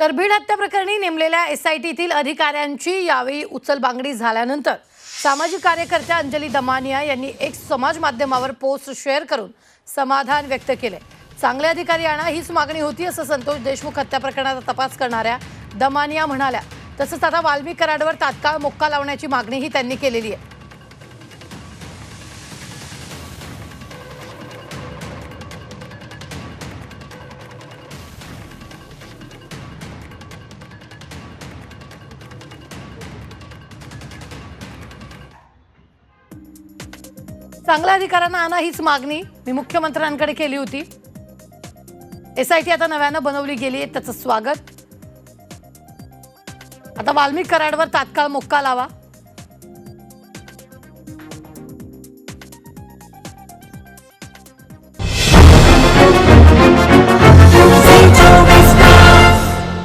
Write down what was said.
तर भीड हत्या प्रकरणी नेमलेल्या एसआयटीतील अधिकाऱ्यांची यावेळी उचलबांगडी झाल्यानंतर सामाजिक कार्यकर्त्या अंजली दमानिया यांनी एक समाज माध्यमावर पोस्ट शेअर करून समाधान व्यक्त केले. चांगले अधिकारी आणा हीच मागणी होती असं संतोष देशमुख हत्या प्रकरणाचा तपास करणाऱ्या दमानिया म्हणाल्या. तसंच आता वाल्मिक कराडवर तात्काळ मोक्का लावण्याची मागणीही त्यांनी केलेली आहे. चांगल्या अधिकाऱ्यांना आणा हीच मागणी. मी मुख्यमंत्र्यांकडे केली होती. एसआयटी आता नव्यानं बनवली गेली आहे त्याचं स्वागत. आता वाल्मिक कराडवर तात्काळ मोक्का लावा.